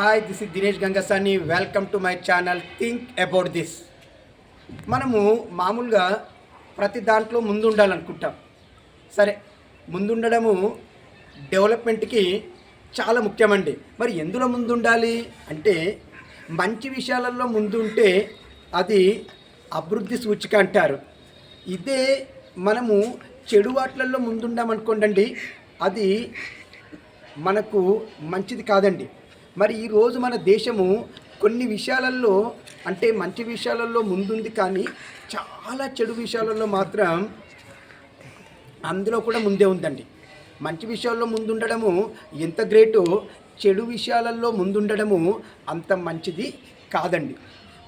Hi this is Dinesh Gangasani welcome to my channel think about this మనము మామూలుగా ప్రతి దాంట్లో ముందు ఉండాలనుకుంటాం సరే ముందుండడము డెవలప్మెంట్కి చాలా ముఖ్యమండి. మరి ఎందులో ముందు ఉండాలి అంటే మంచి విషయాలలో ముందు ఉంటే అది అభివృద్ధి సూచిక అంటారు. ఇదే మనము చెడు వాటిలలో ముందుండామనుకోండి అది మనకు మంచిది కాదండి. మరి ఈరోజు మన దేశము కొన్ని విషయాలలో అంటే మంచి విషయాలలో ముందుంది కానీ చాలా చెడు విషయాలలో మాత్రం అందులో కూడా ముందే ఉందండి. మంచి విషయాల్లో ముందుండడము ఎంత గ్రేటో చెడు విషయాలలో ముందుండడము అంత మంచిది కాదండి.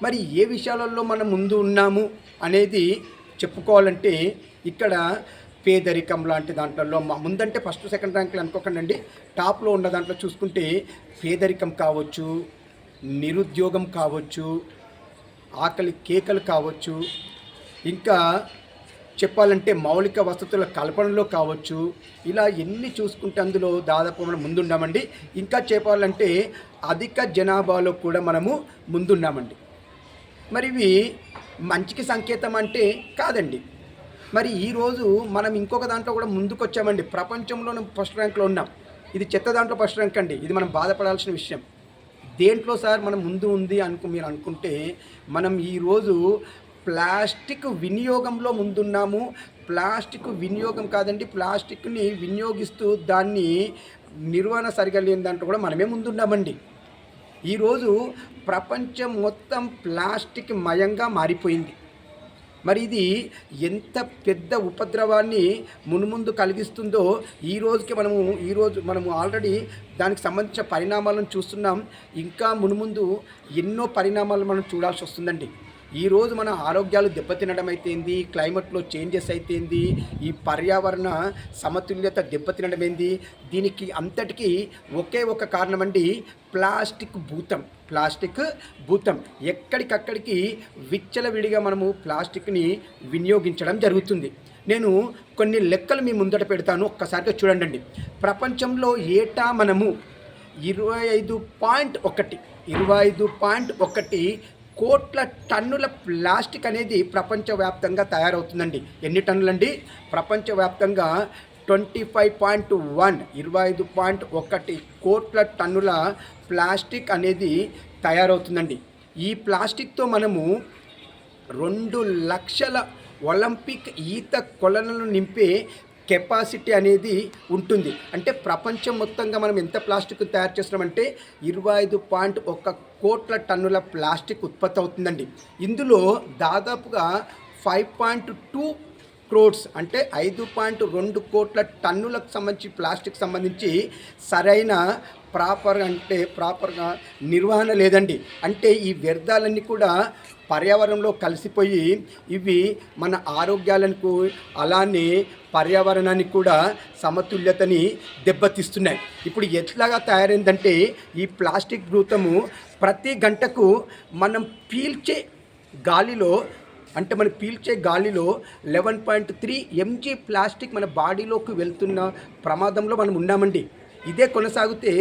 మరి ఏ విషయాలలో మనం ముందు ఉన్నాము అనేది చెప్పుకోవాలంటే ఇక్కడ పేదరికం లాంటి దాంట్లో మా ముందంటే ఫస్ట్ సెకండ్ ర్యాంకులు అనుకోకండి టాప్లో ఉన్న దాంట్లో చూసుకుంటే పేదరికం కావచ్చు నిరుద్యోగం కావచ్చు ఆకలి కేకలు కావచ్చు ఇంకా చెప్పాలంటే మౌలిక వసతుల కల్పనలో కావచ్చు. ఇలా ఎన్ని చూసుకుంటే అందులో దాదాపు మనం ముందున్నామండి. ఇంకా చెప్పాలంటే అధిక జనాభాలో కూడా మనము ముందున్నామండి. మరి ఇవి మంచికి సంకేతం అంటే కాదండి. మరి ఈరోజు మనం ఇంకొక దాంట్లో కూడా ముందుకొచ్చామండి. ప్రపంచంలోనే ఫస్ట్ ర్యాంక్లో ఉన్నాం. ఇది చెత్త దాంట్లో ఫస్ట్ ర్యాంక్ అండి. ఇది మనం బాధపడాల్సిన విషయం. దేంట్లో సార్ మనం ముందు ఉంది అనుకు మీరు అనుకుంటే మనం ఈరోజు ప్లాస్టిక్ వినియోగంలో ముందున్నాము. ప్లాస్టిక్ వినియోగం కాదండి. ప్లాస్టిక్ని వినియోగిస్తూ దాన్ని నిర్వహణ సరిగా లేని దాంట్లో కూడా మనమే ముందున్నామండి. ఈరోజు ప్రపంచం మొత్తం ప్లాస్టిక్ మయంగా మారిపోయింది. మరి ఇది ఎంత పెద్ద ఉపద్రవాన్ని మునుముందు కలిగిస్తుందో ఈ రోజుకి మనము ఈరోజు మనము ఆల్రెడీ దానికి సంబంధించిన పరిణామాలను చూస్తున్నాం. ఇంకా మునుముందు ఎన్నో పరిణామాలు మనం చూడాల్సి వస్తుందండి. ఈరోజు మన ఆరోగ్యాలు దెబ్బతినడం అయితేంది క్లైమేట్లో చేంజెస్ అయితేంది ఈ పర్యావరణ సమతుల్యత దెబ్బతినడం ఏంది? దీనికి అంతటికీ ఒకే ఒక కారణం అండి ప్లాస్టిక్ భూతం. ప్లాస్టిక్ భూతం. ఎక్కడికక్కడికి విచ్చలవిడిగా మనము ప్లాస్టిక్ని వినియోగించడం జరుగుతుంది. నేను కొన్ని లెక్కలు మీ ముందట పెడతాను ఒక్కసారిగా చూడండి ప్రపంచంలో ఏటా మనము ఇరవై ఐదు పాయింట్ ఒకటి ఇరవై ఐదు పాయింట్ ఒకటి కోట్ల టన్నుల ప్లాస్టిక్ అనేది ప్రపంచవ్యాప్తంగా తయారవుతుందండి. ఎన్ని టన్నులండి? ప్రపంచవ్యాప్తంగా ట్వంటీ ఫైవ్ పాయింట్ వన్ ఇరవై ఐదు పాయింట్ ఒకటి కోట్ల టన్నుల ప్లాస్టిక్ అనేది తయారవుతుందండి. ఈ ప్లాస్టిక్తో మనము రెండు లక్షల ఒలింపిక్ ఈత కొలనలు నింపే కెపాసిటీ అనేది ఉంటుంది. అంటే ప్రపంచం మొత్తంగా మనం ఎంత ప్లాస్టిక్ తయారు చేస్తున్నామంటే ఇరవై ఐదు పాయింట్ ఒక కోట్ల టన్నుల ప్లాస్టిక్ ఉత్పత్తి అవుతుందండి. ఇందులో దాదాపుగా ఫైవ్ పాయింట్ టూ క్రోడ్స్ అంటే ఐదు పాయింట్ రెండు కోట్ల టన్నులకు సంబంధించి ప్లాస్టిక్ సంబంధించి సరైన ప్రాపర్ అంటే ప్రాపర్గా నిర్వహణ లేదండి. అంటే ఈ వ్యర్థాలన్నీ కూడా పర్యావరణంలో కలిసిపోయి ఇవి మన ఆరోగ్యాలకు అలానే పర్యావరణానికి కూడా సమతుల్యతని దెబ్బతీస్తున్నాయి. ఇప్పుడు ఎట్లాగా తయారైందంటే ఈ ప్లాస్టిక్ భూతము ప్రతి గంటకు మనం పీల్చే గాలిలో అంటే మనం పీల్చే గాలిలో eleven point three MG plastic మన బాడీలోకి వెళ్తున్న ప్రమాదంలో మనం ఉన్నామండి. ఇదే కొనసాగితే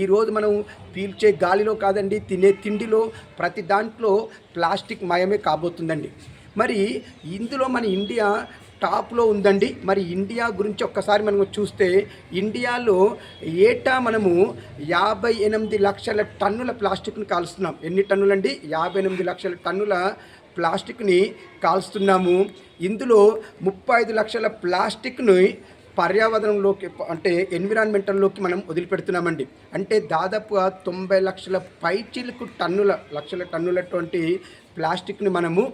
ఈరోజు మనం పీల్చే గాలిలో కాదండి తినే తిండిలో ప్రతి దాంట్లో ప్లాస్టిక్ మయమే కాబోతుందండి. మరి ఇందులో మన ఇండియా టాప్లో ఉందండి. మరి ఇండియా గురించి ఒక్కసారి మనం చూస్తే ఇండియాలో ఏటా మనము యాభై ఎనిమిది లక్షల టన్నుల ప్లాస్టిక్ను కాలుస్తున్నాం. ఎన్ని టన్నులండి? యాభై ఎనిమిది లక్షల టన్నుల ప్లాస్టిక్ని కాల్స్తున్నాము. ఇందులో ముప్పై ఐదు లక్షల ప్లాస్టిక్ని పర్యావరణంలోకి అంటే ఎన్విరాన్మెంటల్లోకి మనం వదిలిపెడుతున్నామండి. అంటే దాదాపుగా తొంభై లక్షల పైచిలకు టన్నుల లక్షల టన్నులటువంటి ప్లాస్టిక్ని మనము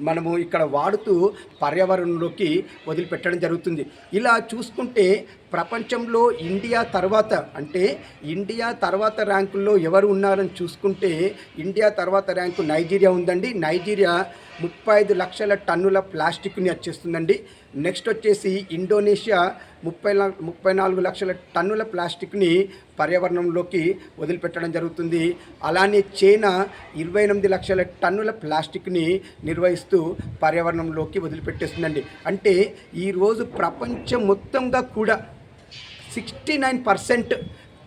మనము ఇక్కడ వాడుతూ పర్యావరణంలోకి వదిలిపెట్టడం జరుగుతుంది. ఇలా చూసుకుంటే ప్రపంచంలో ఇండియా తర్వాత అంటే ఇండియా తర్వాత ర్యాంకుల్లో ఎవరు ఉన్నారని చూసుకుంటే ఇండియా తర్వాత ర్యాంకు నైజీరియా ఉందండి. నైజీరియా ముప్పై ఐదు లక్షల టన్నుల ప్లాస్టిక్ని వచ్చేస్తుందండి నెక్స్ట్ వచ్చేసి ఇండోనేషియా ముప్పై ముప్పై నాలుగు లక్షల టన్నుల ప్లాస్టిక్ని పర్యావరణంలోకి వదిలిపెట్టడం జరుగుతుంది. అలానే చైనా ఇరవై ఎనిమిది లక్షల టన్నుల ప్లాస్టిక్ని నిర్వహిస్తూ పర్యావరణంలోకి వదిలిపెట్టేస్తుందండి. అంటే ఈరోజు ప్రపంచం మొత్తంగా కూడా సిక్స్టీ నైన్ పర్సెంట్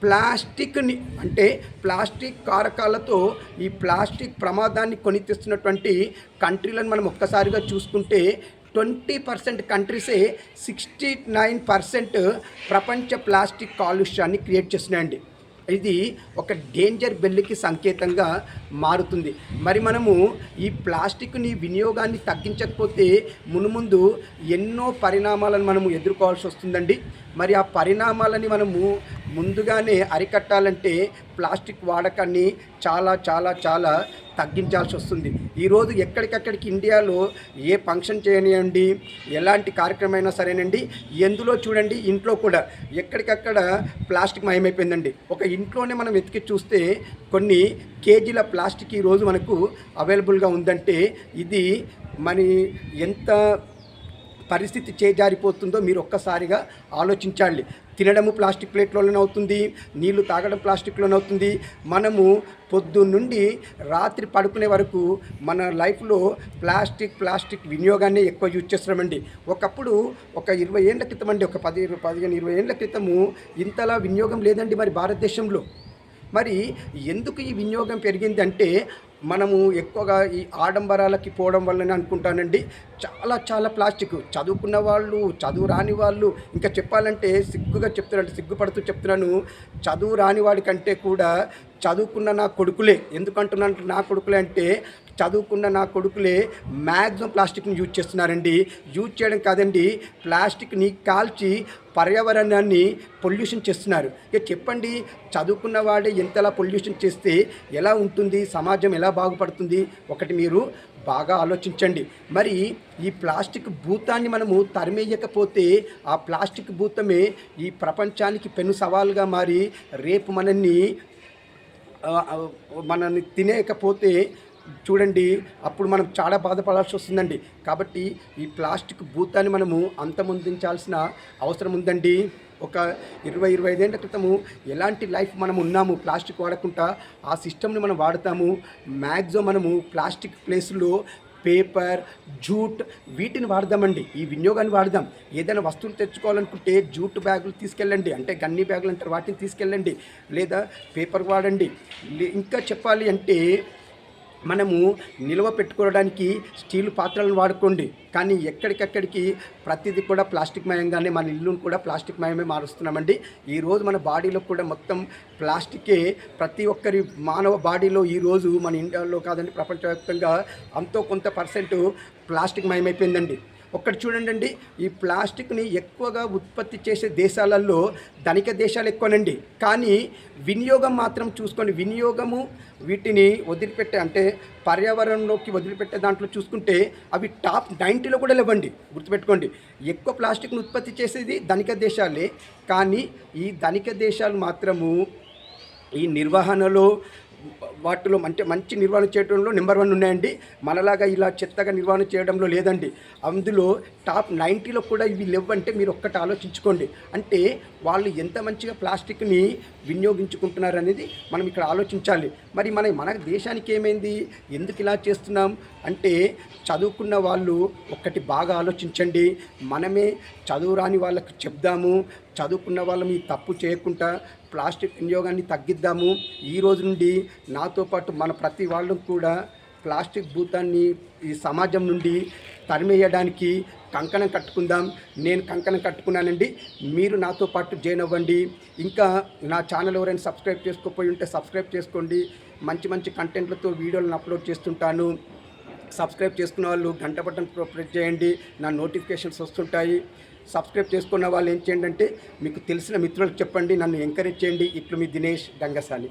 ప్లాస్టిక్ని అంటే ప్లాస్టిక్ కారకాలతో ఈ ప్లాస్టిక్ ప్రమాదాన్ని కొని తెస్తున్నటువంటి కంట్రీలను మనం ఒక్కసారిగా చూసుకుంటే ట్వంటీ పర్సెంట్ కంట్రీసే సిక్స్టీ నైన్ పర్సెంట్ ప్రపంచ ప్లాస్టిక్ కాలుష్యాన్ని క్రియేట్ చేస్తున్నాయండి. ఇది ఒక డేంజర్ బెల్లికి సంకేతంగా మారుతుంది. మరి మనము ఈ ప్లాస్టిక్ని వినియోగాన్ని తగ్గించకపోతే మునుముందు ఎన్నో పరిణామాలను మనము ఎదుర్కోవాల్సి వస్తుందండి. మరి ఆ పరిణామాలని మనము ముందుగానే అరికట్టాలంటే ప్లాస్టిక్ వాడకాన్ని చాలా చాలా చాలా తగ్గించాల్సి వస్తుంది. ఈరోజు ఎక్కడికక్కడికి ఇండియాలో ఏ ఫంక్షన్ చేయనివ్వండి ఎలాంటి కార్యక్రమం అయినా సరేనండి ఎందులో చూడండి ఇంట్లో కూడా ఎక్కడికక్కడ ప్లాస్టిక్ మయమైపోయిందండి. ఒక ఇంట్లోనే మనం వెతికి చూస్తే కొన్ని కేజీల ప్లాస్టిక్ ఈరోజు మనకు అవైలబుల్గా ఉందంటే ఇది మరి ఎంత పరిస్థితి చేజారిపోతుందో మీరు ఒక్కసారిగా ఆలోచించాలి. తినడము ప్లాస్టిక్ ప్లేట్లోనే అవుతుంది నీళ్ళు తాగడం ప్లాస్టిక్లోనే అవుతుంది. మనము పొద్దు నుండి రాత్రి పడుకునే వరకు మన లైఫ్లో ప్లాస్టిక్ ప్లాస్టిక్ వినియోగాన్ని ఎక్కువ యూజ్ చేస్తున్నామండి. ఒకప్పుడు ఒక ఇరవై ఏళ్ళ క్రితం అండి ఒక పది పదిహేను ఇరవై ఏళ్ళ క్రితము ఇంతలా వినియోగం లేదండి మరి భారతదేశంలో. మరి ఎందుకు ఈ వినియోగం పెరిగిందంటే మనము ఎక్కువగా ఈ ఆడంబరాలకి పోవడం వల్లనే అనుకుంటానండి. చాలా చాలా ప్లాస్టిక్. చదువుకున్న వాళ్ళు చదువు రాని వాళ్ళు ఇంకా చెప్పాలంటే సిగ్గుగా చెప్తున్నాను సిగ్గుపడుతూ చెప్తున్నాను. చదువు రాని వాడి కంటే కూడా చదువుకున్న నా కొడుకులే. ఎందుకంటున్నాను నా కొడుకులే అంటే చదువుకున్న నా కొడుకులే మ్యాక్సిమం ప్లాస్టిక్ని యూజ్ చేస్తున్నారండి. యూజ్ చేయడం కాదండి ప్లాస్టిక్ని కాల్చి పర్యావరణాన్ని పొల్యూషన్ చేస్తున్నారు. ఇక చెప్పండి చదువుకున్న వాడే ఎంతలా పొల్యూషన్ చేస్తే ఎలా ఉంటుంది సమాజం ఎలా బాగుపడుతుంది? ఒకటి మీరు బాగా ఆలోచించండి. మరి ఈ ప్లాస్టిక్ భూతాన్ని మనము తరిమేయకపోతే ఆ ప్లాస్టిక్ భూతమే ఈ ప్రపంచానికి పెను సవాలుగా మారి రేపు మనల్ని మనల్ని తినేయకపోతే చూడండి అప్పుడు మనం చాలా బాధపడాల్సి వస్తుందండి. కాబట్టి ఈ ప్లాస్టిక్ భూతాన్ని మనము అంతమొందించాల్సిన అవసరం ఉందండి. ఒక ఇరవై ఇరవై ఐదేళ్ళ క్రితము ఎలాంటి లైఫ్ మనం ఉన్నాము? ప్లాస్టిక్ వాడకుండా ఆ సిస్టమ్ని మనం వాడతాము. మ్యాక్సిమం మనము ప్లాస్టిక్ ప్లేస్లో పేపర్ జూట్ వీటిని వాడదామండి. ఈ వినియోగాన్ని వాడదాం. ఏదైనా వస్తువులు తెచ్చుకోవాలనుకుంటే జూట్ బ్యాగులు తీసుకెళ్ళండి. అంటే గన్ని బ్యాగులు అంటారు వాటిని తీసుకెళ్ళండి. లేదా పేపర్ వాడండి. ఇంకా చెప్పాలి అంటే మనము నిల్వ పెట్టుకోవడానికి స్టీల్ పాత్రలను వాడుకోండి. కానీ ఎక్కడికక్కడికి ప్రతిదీ కూడా ప్లాస్టిక్ మయంగానే మన ఇల్లును కూడా ప్లాస్టిక్ మయమే మారుస్తున్నామండి. ఈరోజు మన బాడీలో కూడా మొత్తం ప్లాస్టికే ప్రతి ఒక్కరి మానవ బాడీలో ఈరోజు మన ఇండియాలో కాదండి ప్రపంచవ్యాప్తంగా అంతో కొంత పర్సెంట్ ప్లాస్టిక్ మయమైపోయిందండి. ఒక్కటి చూడండి ఈ ప్లాస్టిక్ని ఎక్కువగా ఉత్పత్తి చేసే దేశాలలో ధనిక దేశాలు ఎక్కువనండి. కానీ వినియోగం మాత్రం చూసుకొని వినియోగము వీటిని వదిలిపెట్టే అంటే పర్యావరణంలోకి వదిలిపెట్టే దాంట్లో చూసుకుంటే అవి టాప్ నైంటీలో కూడా లేవండి. గుర్తుపెట్టుకోండి. ఎక్కువ ప్లాస్టిక్ను ఉత్పత్తి చేసేది ధనిక దేశాలే. కానీ ఈ ధనిక దేశాలు మాత్రము ఈ నిర్వహణలో వాటిలో మంచి మంచి నిర్వహణ చేయడంలో నెంబర్ వన్ ఉన్నాయండి. మనలాగా ఇలా చెత్తగా నిర్వహణ చేయడంలో లేదండి. అందులో టాప్ నైంటీలో కూడా ఇవి లేవంటే మీరు ఒక్కటి ఆలోచించుకోండి. అంటే వాళ్ళు ఎంత మంచిగా ప్లాస్టిక్ని వినియోగించుకుంటున్నారు అనేది మనం ఇక్కడ ఆలోచించాలి. మరి మన మన దేశానికి ఏమైంది? ఎందుకు ఇలా చేస్తున్నాం? అంటే చదువుకున్న వాళ్ళు ఒక్కటి బాగా ఆలోచించండి. మనమే చదువు రాని వాళ్ళకి చెప్దాము. చదువుకున్న వాళ్ళని తప్పు చేయకుండా ప్లాస్టిక్ వినియోగాన్ని తగ్గిద్దాము. ఈ రోజు నుండి నాతో పాటు మన ప్రతి వాళ్ళు కూడా ప్లాస్టిక్ భూతాన్ని ఈ సమాజం నుండి తరిమేయడానికి కంకణం కట్టుకుందాం. నేను కంకణం కట్టుకున్నానండి. మీరు నాతో పాటు జాయిన్ అవ్వండి. ఇంకా నా ఛానల్ ఎవరైనా సబ్స్క్రైబ్ చేసుకోపోయి ఉంటే సబ్స్క్రైబ్ చేసుకోండి. మంచి మంచి కంటెంట్లతో వీడియోలను అప్లోడ్ చేస్తుంటాను. సబ్స్క్రైబ్ చేసుకున్న వాళ్ళు గంట బటన్ ప్రెస్ చేయండి. నా నోటిఫికేషన్స్ వస్తుంటాయి. సబ్స్క్రైబ్ చేసుకున్న వాళ్ళు ఏం చేయండి అంటే మీకు తెలిసిన మిత్రులకు చెప్పండి. నన్ను ఎంకరేజ్ చేయండి. ఇట్లు మీ దినేష్ గంగసాని.